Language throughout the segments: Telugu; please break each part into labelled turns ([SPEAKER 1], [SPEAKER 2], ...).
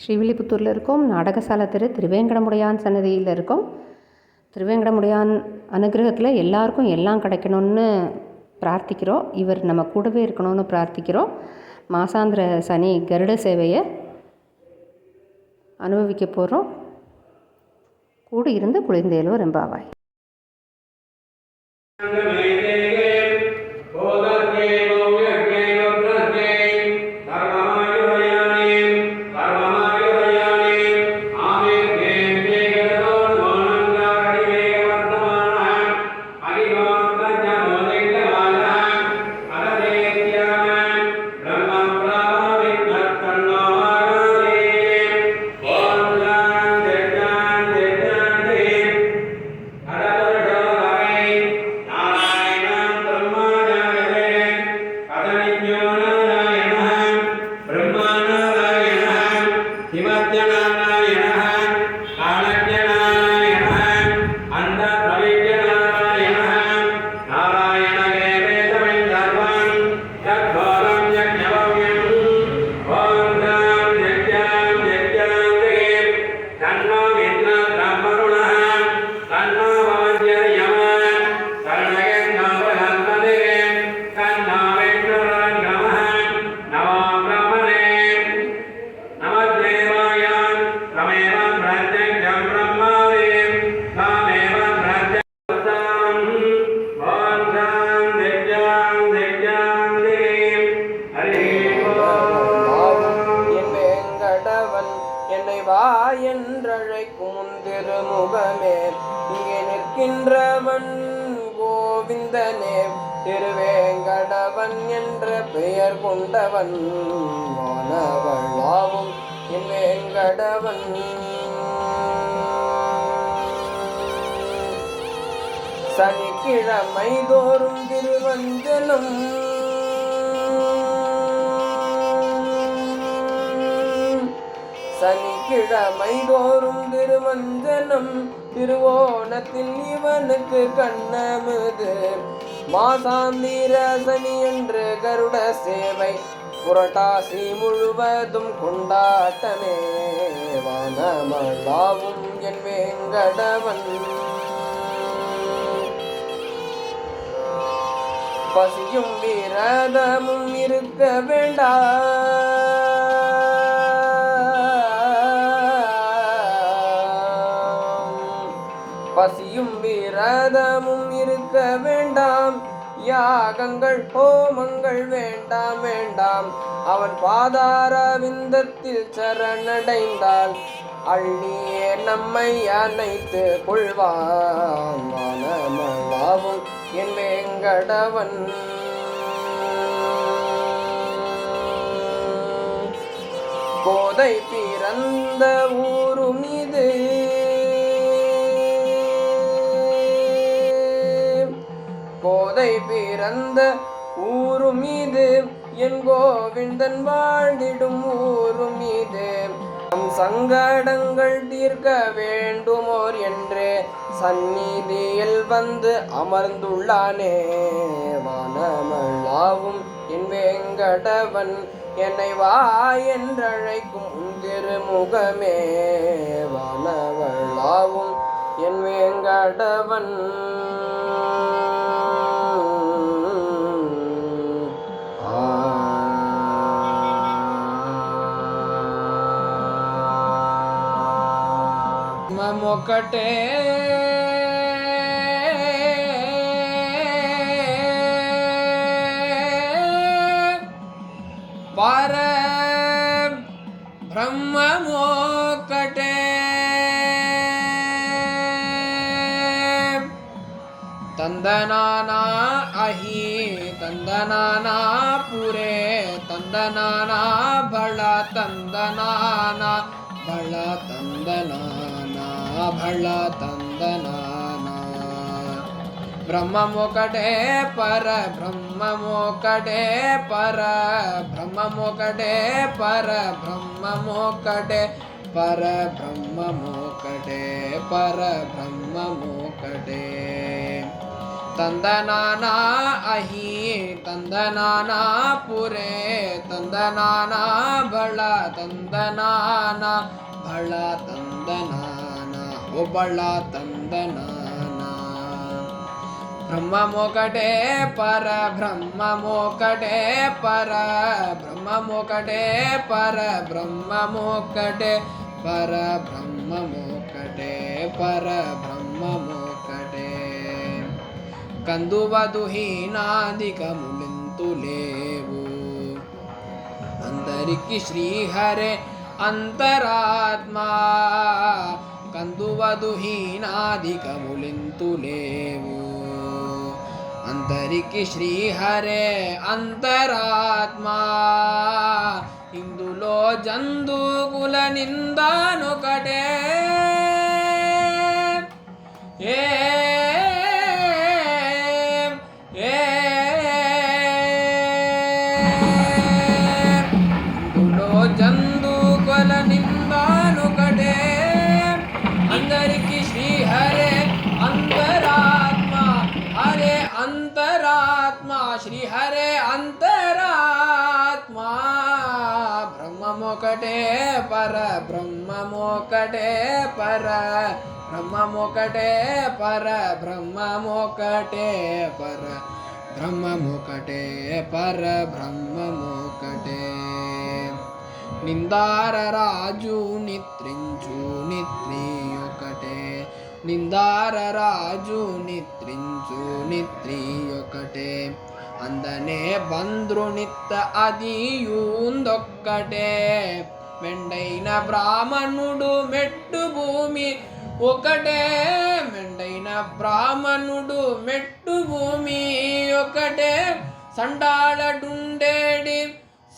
[SPEAKER 1] ஸ்ரீவில்லிபுத்தூரில் இருக்கோம். நாடகசாலை தெரு திருவேங்கடமுடையான் சன்னதியில் இருக்கோம். திருவேங்கடமுடையான் அனுகிரகத்தில் எல்லாருக்கும் எல்லாம் கிடைக்கணும்னு பிரார்த்திக்கிறோம். இவர் நம்ம கூடவே இருக்கணும்னு பிரார்த்திக்கிறோம். மாசாந்திர சனி கருட சேவையை அனுபவிக்க போகிறோம் கூட இருந்து குளிர்ந்தேலோ ரெம்பாவாய்
[SPEAKER 2] இங்கே கோவிந்தனே திருவேங்கடவன் என்ற பெயர் கொண்டவன் மாணவளாவும் என் வேங்கடவன். சனிக்கிழமை தோறும் திருவஞ்சனம். சனிக்கிழமை தோறும் திருவஞ்சனம். திருவோணத்தில் இவனுக்கு கண்ணமுது. மாசாந்திர சனி என்று கருட சேவை புரட்டாசி முழுவதும் கொண்டாட்டமே. வானமல்லாவும் என் வேங்கடவன். பசியும் விரதமும் இருக்க வேண்டாம் பசியும் விரதமும் இருக்க வேண்டாம். யாகங்கள் ஹோமங்கள் வேண்டாம் வேண்டாம். அவன் பாதார விந்தத்தில் சரணடைந்தால் அள்ளியே நம்மை அணைத்து கொள்வான். வானமளாவும் என் வேங்கடவன். கோதை பிறந்த ஊரும் இது. பிறந்த ஊரும் இது. என் கோவிந்தன் வாழ்ந்திடும் ஊரும் இது. நம் சங்கடங்கள் தீர்க்க வேண்டுமோர் என்று சந்நிதியில் வந்து அமர்ந்துள்ளானே. வானமல்லாவும் என் வேங்கடவன் என்னை வா என்றழைக்கும் திருமுகமே. வானவளாவும் என் வேங்கடவன் ఒకటే పర బ్రహ్మమోకటే తందనానా అహి తందనానా పురే తందనానా బళ తందనానా బళ తందనా భళతందనా బ్రహ్మముకటే పర బ్రహ్మముకటే పర బ్రహ్మముకటే పర బ్రహ్మముకటే పర బ్రహ్మముకటే పర బ్రహ్మముకటే. తందనానా అహి తందనానా పురే తందనానా భళ తందనానా భళ తందనా బొబ్బళ్ళ తందనాన. బ్రహ్మమొకటే పర బ్రహ్మమొకటే పర బ్రహ్మమొకటే పర బ్రహ్మమొకటే పర బ్రహ్మమొకటే పర బ్రహ్మమొకటే. కందువధుహీనాదికములింతు లేవు అందరికీ శ్రీహరే అంతరాత్మా. కందువధుహీనాధికములింతు లేవు. అంతరికి శ్రీహరే అంతరాత్మా. ఇందులో జంతుకుల నిందానొకటే. శ్రీహరే అంతరాత్మా. బ్రహ్మమొకటే పర బ్రహ్మమొకటే పర బ్రహ్మమొకటే పర బ్రహ్మమొకటే పర బ్రహ్మమొకటే పర బ్రహ్మమొకటే. నిందార రాజు నిత్రించు నిత్రి ఒకటే. నిందార రాజు నిత్రించు నిత్రి ఒకటే. అందనే బంద్రు నిత్త అదియుందొక్కటే. మెండైన బ్రాహ్మణుడు మెట్టు భూమి ఒకటే. మెండైన బ్రాహ్మణుడు మెట్టు భూమి ఒకటే. సండాళడుండేడి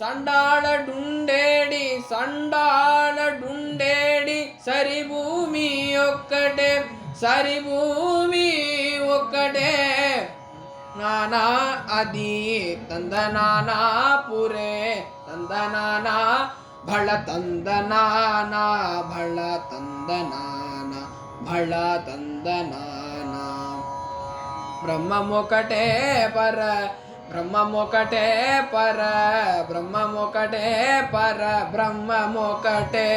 [SPEAKER 2] సండాళడుండేడి సండాళడుండేడి సరి భూమి ఒక్కటే సరి భూమి ఒక్కటే. नाना आदि तन्दनाना पुरे तन्दनाना भळ तन्दनाना भळ तन्दनाना भळ तन्दनाना। ब्रह्म मोकटे पर ब्रह्म मोकटे पर ब्रह्म मोकटे पर ब्रह्म मोकटे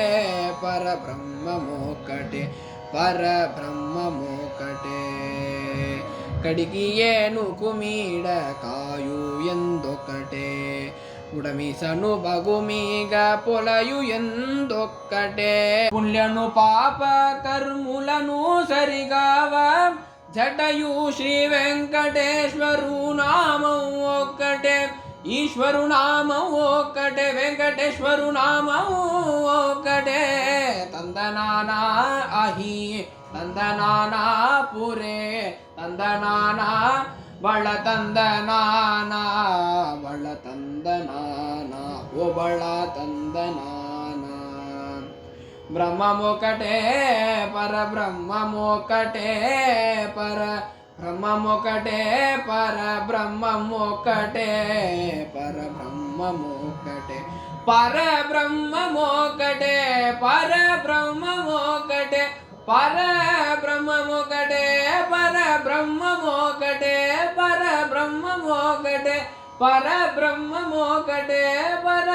[SPEAKER 2] पर ब्रह्म मोकटे पर ब्रह्म मोकटे। కడికి ఏను కుమీడ కాయు ఎందొకటే? ఉడమిసను బగుమీగ పొలయు ఎందొక్కటే పుణ్యను పాప కర్ములను సరిగావ జటయు శ్రీ వెంకటేశ్వరు నామం ఒక్కటే. ఈశ్వరు నామం ఒక్కటే వెంకటేశ్వరు నామం ఒక్కటే తందనానా అహి తందనానా పురే తందనానా ಬಳ ತಂದನಾನ ಬಳ ತಂದನಾನ ಓ ಬಳ ತಂದನಾನ ಬ್ರಹ್ಮಮೊಕಟೇ ಪರ ಬ್ರಹ್ಮಮೊಕಟೇ ಪರ ಬ್ರಹ್ಮಮೊಕಟೇ ಪರ ಬ್ರಹ್ಮಮೊಕಟೇ ಪರ బ్రహ్మమొకటే పరబ్రహ్మమొకటే పరబ్రహ్మమొకటే పరబ్రహ్మమొకటే పరబ్రహ్మమొకటే పరబ్రహ్మమొకటే పరబ్రహ్మమొకటే పరబ్రహ్మమొకటే పరబ్రహ్మమొకటే పర